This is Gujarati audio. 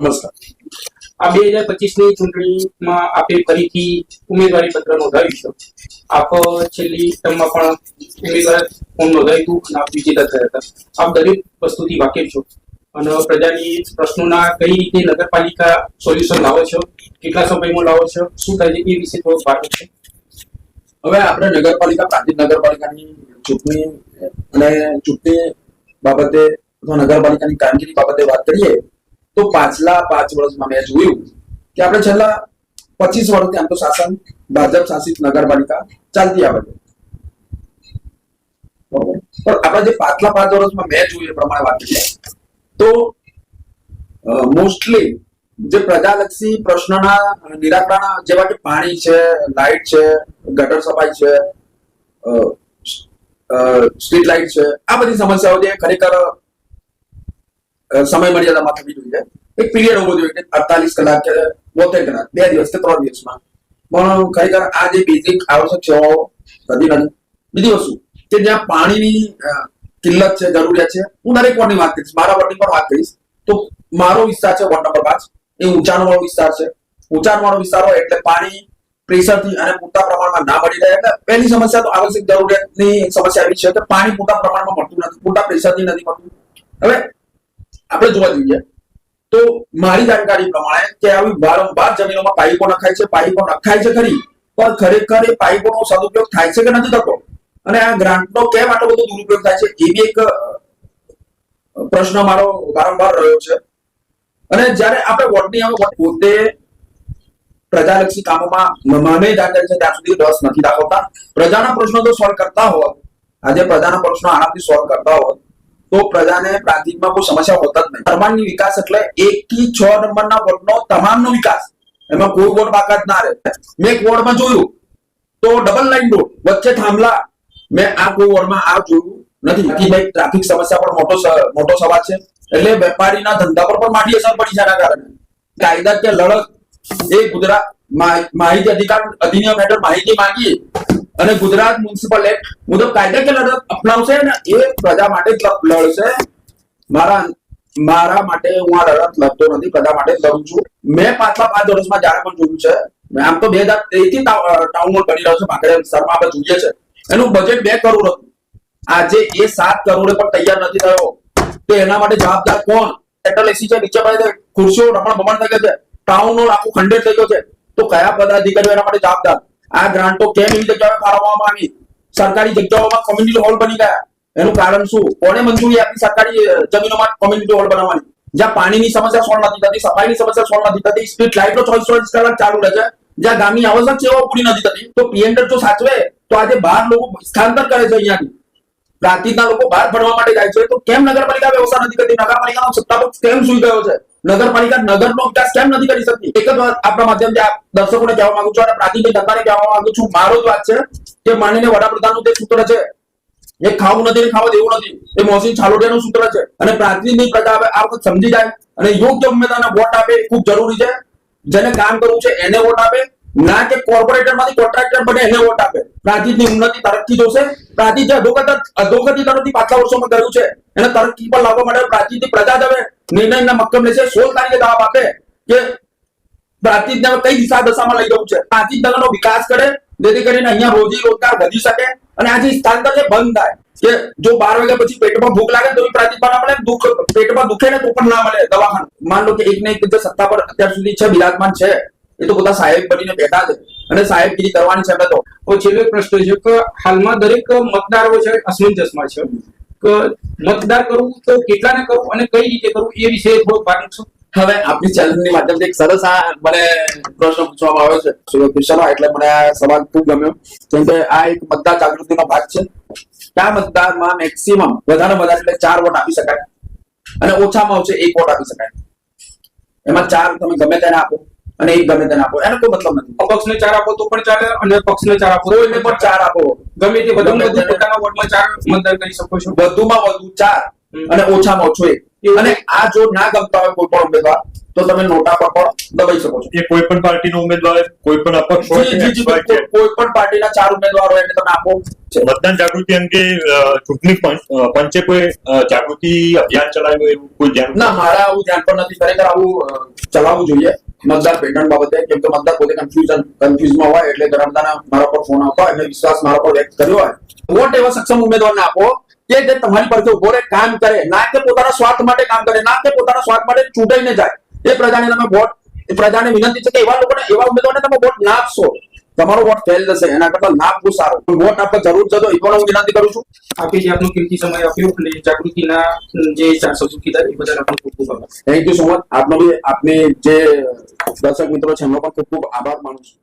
નમસ્કાર. આ બે હજાર પચીસની ચૂંટણીમાં આપે ફરીથી ઉમેદવારી પત્ર નોંધાવી છે. આપ છેલ્લી ટર્મમાં પણ ઉમેદવાર ફોર્મ નોંધાવ્યું હતું અને આપ વિજેતા થયા હતા. આપ દરેક વસ્તુથી વાકેફ છો. અને પ્રજાની પ્રશ્નોના કઈ રીતે નગરપાલિકા સોલ્યુશન લાવો છો? કેટલા સમયમાં લાવો છો? શું થાય છે? એ વિશે થોડુંક વાત છે. હવે આપણે નગરપાલિકા પ્રાંતિક નગરપાલિકાની ચૂંટણી અને ચૂંટણી બાબતે અથવા નગરપાલિકાની કામગીરી બાબતે વાત કરીએ તો પાછલા પાંચ વર્ષમાં મેં જોયું કે આપણે છેલ્લા પચીસ વર્ષથી આમ તો શાસન, ભાજપ શાસિત નગરપાલિકા ચાલતી આવે છે. પણ આપણે જે પાછલા પાંચ વર્ષમાં મેં જોયું એ પ્રમાણે વાત કરીએ. તો મોસ્ટલી જે પ્રજાલક્ષી પ્રશ્નોના નિરાકરણ જેવા કે પાણી છે, લાઇટ છે, ગટર સફાઈ છે સ્ટ્રીટ લાઇટ છે, આ બધી સમસ્યાઓ જે ખરેખર સમય મર્યાદામાં થવી જોઈએ. એક પીરિયડ હોવો જોઈએ કે અડતાલીસ કલાક કે બોતેર કલાક, બે દિવસ કે ત્રણ દિવસમાં. પણ ખરેખર આ જે બેઝિક આવશ્યક સેવાઓ થતી નથી. બીજી વસ્તુ, કે જ્યાં પાણીની કિલ્લત છે, જરૂરિયાત છે, હું દરેક વોર્ડની વાત કરીશ, મારા વોર્ડની પણ વાત કરીશ, તો મારો વિસ્તાર છે વોર્ડ નંબર પાંચ. એ ઊંચાણ વાળો વિસ્તાર છે. ઊંચાણ વાળો વિસ્તાર હોય એટલે પાણી પ્રેશરથી અને પૂરતા પ્રમાણમાં ના મળી રહે, એટલે પહેલી સમસ્યા તો આવશ્યક જરૂરિયાતની સમસ્યા એવી છે કે પાણી પૂરતા પ્રમાણમાં મળતું નથી, પૂરતા પ્રેશરથી નથી મળતું. હવે આપણે જોવા જઈએ તો મારી જાણકારી પ્રમાણે કે આવી વારંવાર જમીનોમાં પાઇપો નખાય છે, પાઇપો નખાય છે ખરી, પણ ખરેખર એ પાઇપોનો સદુપયોગ થાય છે કે નથી થતો? અને આ ગ્રાન્ટનો કેમ આટલો બધો દુરુપયોગ થાય છે એ બી એક પ્રશ્ન મારો વારંવાર રહ્યો છે. અને જ્યારે આપણે વોટની અમે પોતે પ્રજાલક્ષી કામોમાં મામે જાણકારી છે, ત્યાં સુધી રસ નથી દાખવતા. પ્રજાના પ્રશ્નો તો સોલ્વ કરતા હોત. આજે પ્રજાના પ્રશ્નો આનાથી સોલ્વ કરતા હોત. તો પ્રજાને પ્રાંતિકમાં કોઈ સમસ્યા હોતા જ નહીં. ધર્માની વિકાસ એટલે એક થી છ નંબરના વોર્ડનો તમામનો વિકાસ. એમાં કોઈ વોર્ડ બાકાત ના રહે. મેં એક વોર્ડમાં જોયું. તો ડબલ લાઈન રોડ વચ્ચે થાંભલા. મેં આ કોઈ વોર્ડમાં આ જોયું નથી. ભાઈ ટ્રાફિક સમસ્યા પણ મોટો મોટો સવાલ છે. એટલે વેપારીના ધંધા પર પણ માઠી અસર પડી છે આના કારણે. કાયદાકીય લડત એ ગુજરાત માહિતી અધિકાર અધિનિયમ હેઠળ માહિતી માંગી અને ગુજરાત મ્યુનિસિપલ એક્ટ તો કાયદાકીય લડત અપનાવશે ને એ પ્રજા માટે લડશે. મારા મારા માટે હું આ લડત લડતો નથી પ્રજા માટે લડું છું. મેં પાછલા પાંચ વર્ષમાં જયારે પણ જોયું છે આમ તો બે હજારથી ટાઉન હોલ રહ્યો છે માકડે વિસ્તારમાં આપણે જોઈએ છે. એનું બજેટ બે કરોડ હતું. આજે એ સાત કરોડે પણ તૈયાર નથી થયો. તો એના માટે જવાબદાર કોણ? પેટ્રોલ એસી છે, નીચે પડે ખુરશીઓ રમણ ભમણ થઈ છે. ટાઉન હોલ આખું ખંડેર થઈ ગયો છે. તો કયા પદાધિકારીઓ એના માટે જવાબદાર? આ ગ્રાન્ટો કેમ એવી જગ્યાએ ફાળવવામાં આવી? સરકારી જગ્યાઓમાં કોમ્યુનિટી હોલ બની ગયા. એનું કારણ શું? કોને મંજૂરી આપી સરકારી જમીનોમાં કોમ્યુનિટી હોલ બનાવવાની? જ્યાં પાણીની સમસ્યા સોલ્વ નથી થતી, સફાઈની સમસ્યા સોલ્વ નથી થતી સ્ટ્રીટ લાઇટો ચોવીસ ચોવીસ કલાક ચાલુ રહે છે. જ્યાં ગામની આવશ્યક સેવાઓ પૂરી નથી થતી. તો પીએનડર જો સાચવે, તો આજે બહાર લોકો સ્થાનાંતર કરે છે અહીંયાથી. પ્રાંતિકના લોકો બહાર ભણવા માટે જાય છે. તો કેમ નગરપાલિકા વ્યવસ્થા નથી કરતી? નગરપાલિકાનો સત્તાપક્ષ કેમ સુઈ ગયો છે? નગરપાલિકા નગરનો વિકાસ કેમ નથી કરી શકતી? એક જ વાત આપણા માધ્યમથી દર્શકોને કહેવા માંગુ છું અને પ્રાતિભાઈ જનતાને કહેવા માંગુ છું, મારો જ વાત છે કે માનીને વડાપ્રધાનનું જે સૂત્ર છે. એ ખાવું નથી ખાવા દેવું નથી. એ મોહસિન છાલોડિયાનું સૂત્ર છે. અને પ્રાતિનિધિક પ્રજા આ વખત સમજી જાય અને યોગ્ય ઉમેદવારને વોટ આપે ખૂબ જરૂરી છે. જેને કામ કરવું છે એને વોટ આપે. ના કે કોર્પોરેટરમાંથી કોન્ટ્રાક્ટર બને એને વોટ આપે. પ્રાંતિકની ઉન્નતિ તરફથી જોશે. પ્રાંતિજ અધોગત તરફથી પાછલા વર્ષોમાં કર્યું છે. એને તરક્કી પર લાવવા માટે પ્રાંતિકની પ્રજા જ હવે નિર્ણયના મક્કમ લેશે. સોળ તારીખે જવાબ આપે કે પ્રાંતિજ ને કઈ દિશા દશામાં લઈ જવું છે. પ્રાંતિજ નગર નો વિકાસ કરે, જેથી કરીને અહીંયા રોજી રોજગાર વધી શકે અને આજે સ્થાનાંતર જે બંધ થાય. કે જો બાર વાગ્યા પછી પેટમાં ભૂખ લાગે તો પ્રાંતિક ના મળે દુઃખ પેટમાં દુખે ને તો પણ ના મળે દવાખાનું. માન લો કે એક ને એક સત્તા પર અત્યાર સુધી છે, બિરાજમાન છે. એ તો બધા સાહેબ બનીને બેઠા છે. અને સાહેબગીરી કરવાની છે તો. તો છેલ્લો પ્રશ્ન છે કે હાલમાં દરેક મતદારો છે અસમંજસમાં છે. કે મતદાર કરવું તો કેટલાને કરવું અને કઈ રીતે કરવું એ વિશે વાત મૂકશો? હવે આપની ચેનલની માધ્યમથી એક સરસ આ મને પ્રશ્ન પૂછવામાં આવ્યો છે. વિશાળા એટલે મને આ સવાલ ખૂબ ગમ્યો. કેમ કે આ એક મતદાર જાગૃતિનો ભાગ છે. કે આ મતદારમાં મેક્સિમમ વધારે વધારે એટલે ચાર વોટ આપી શકાય. અને ઓછામાં ઓછે એક વોટ આપી શકાય. એમાં ચાર તમે ગમે તેને આપો. અને એક ગમે તેને આપો. એનો કોઈ મતલબ નથી. અપક્ષને ચાર આપો તો પણ ચાલે અને પક્ષને ચાર આપો તો કોઈને પણ ચાર આપો. ગમે તે વધુ વધુ તેને. પોતાના વોર્ડમાં ચાર મતદાન કરી શકો છો. વધુમાં વધુ ચાર અને ઓછામાં ઓછો એક. અને આ જો ના ગમતા હોય કોઈ પણ ઉમેદવાર તો તમે નોટા પર પણ દબાઈ શકો છો. એ કોઈ પણ પાર્ટીનો ઉમેદવાર કોઈ પણ અપક્ષ હોય કોઈ પણ પાર્ટીના ચાર ઉમેદવાર હોય એટલે તમે આપો. મતદાન જાગૃતિ અંગે ચૂંટણી પંચ કોઈ જાગૃતિ અભિયાન ચલાવ્યું એવું કોઈ ધ્યાન ના મારા આવું ધ્યાન પણ નથી. ખરેખર આવું ચલાવવું જોઈએ. મતદાર પેટર્ન બાબતે કેમ કે મતદાર પોતે કન્ફ્યુઝન કન્ફ્યુઝમાં હોય એટલે ધરમદાના મારા પર ફોન આવતા હોય એમને વિશ્વાસ મારા પર વ્યક્ત કર્યો હોય. વોટ એવા સક્ષમ ઉમેદવારને આપો કે જે તમારી પાસે ઊભો રહે કામ કરે. ના કે પોતાના સ્વાર્થ માટે કામ કરે ના કે પોતાના સ્વાર્થ માટે ચૂંટાઈને જાય. એ પ્રજાને તમે વોટ પ્રજાને વિનંતી છે કે એવા લોકોને એવા ઉમેદવારને તમે વોટ ના આપશો. તમારો વોટ ફેલ થશે. એના કરતા ના આપવું સારું. વોટ આપવા જરૂર છે તો એ પણ હું વિનંતી કરું છું. આપી જે આપનો કિંમતી સમય આપ્યો અને જાગૃતિના જે ચારસો કીધા એ બદલ આપનો ખૂબ ખૂબ આભાર. થેન્ક યુ સો મચ આપનો બી આપને જે દર્શક મિત્રો છે એમનો પણ ખૂબ ખૂબ આભાર માનું છું.